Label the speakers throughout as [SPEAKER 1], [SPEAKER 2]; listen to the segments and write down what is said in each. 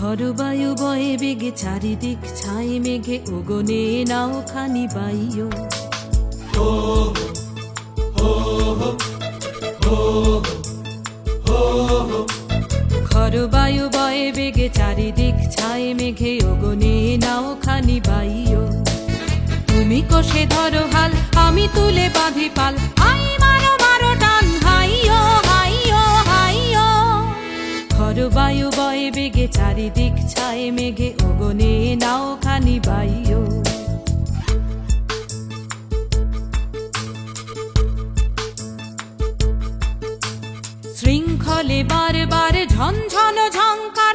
[SPEAKER 1] খরবায়ু বয়ে বেগে চারিদিক ছাই মেঘে ওগনে নাও খানি বাইও খরবায়ু বয়ে বেগে চারিদিক ছাই মেঘে ওগনে নাও খানি বাইও তুমি কষে ধরো হাল আমি তুলে বাঁধি পাল চারিদিক ছায় মেঘে ওগনে নাও খানি বাইও শৃঙ্খলে বারবার ঝনঝন ঝঙ্কার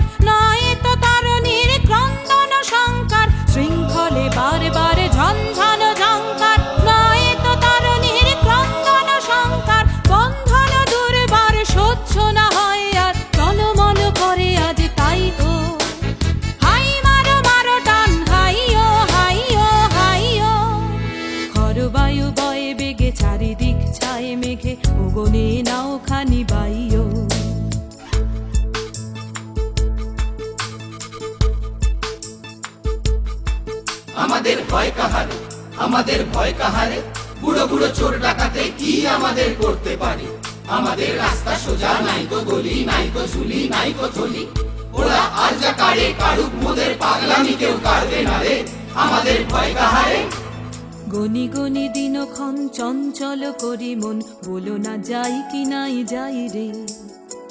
[SPEAKER 1] খরবায়ু বয়ে বেগে, চারিদিক ছায় মেঘে। ওগনে নাও খানি বাইও
[SPEAKER 2] আমাদের ভয় কাহারে, আমাদের ভয় কাহারে, বুড়ো বুড়ো চোর ডাকাতে কি আমাদের করতে পারে? আমাদের রাস্তা সোজা নাই তো গলি, নাই তো ঝুলি, নাই তো থলি। ওরা আর যা কারে কারুক মোদের পাগলামি কেউ কারবে না রে। আমাদের ভয় কাহারে
[SPEAKER 1] গনি গনি দিনক্ষণ চঞ্চল করি মন, বলো না যাই কি নাই যাই রে।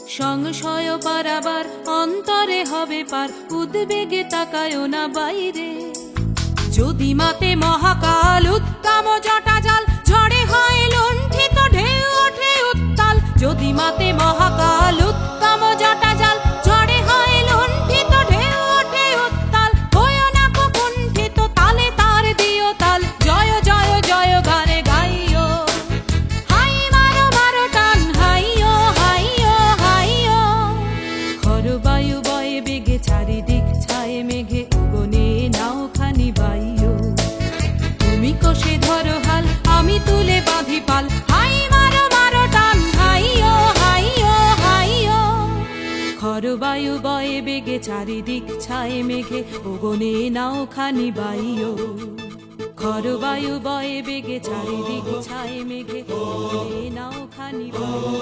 [SPEAKER 1] সংশয় পারাবার অন্তরে হবে পার, উদ্বেগে তাকায় না বাইরে। যদি মাতে মহাকাল উত্তম জটা খরবায়ু বয়ে বেগে চারিদিক ছায়ে মেঘে উগনে, নাও খানি বাইও তুমি কষে ধরো হাল, আমি তুলে বাঁধি পাল। হাই মারো মারো, টান হাইও হাইও হাইও খরবায়ু বয়ে বেগে চারিদিক ছায়ে মেঘে ওগনে নাও খানি বাইও খরবায়ু বয়ে বেগে চারিদিক ছায়ে মেঘে নাও খানি বাইও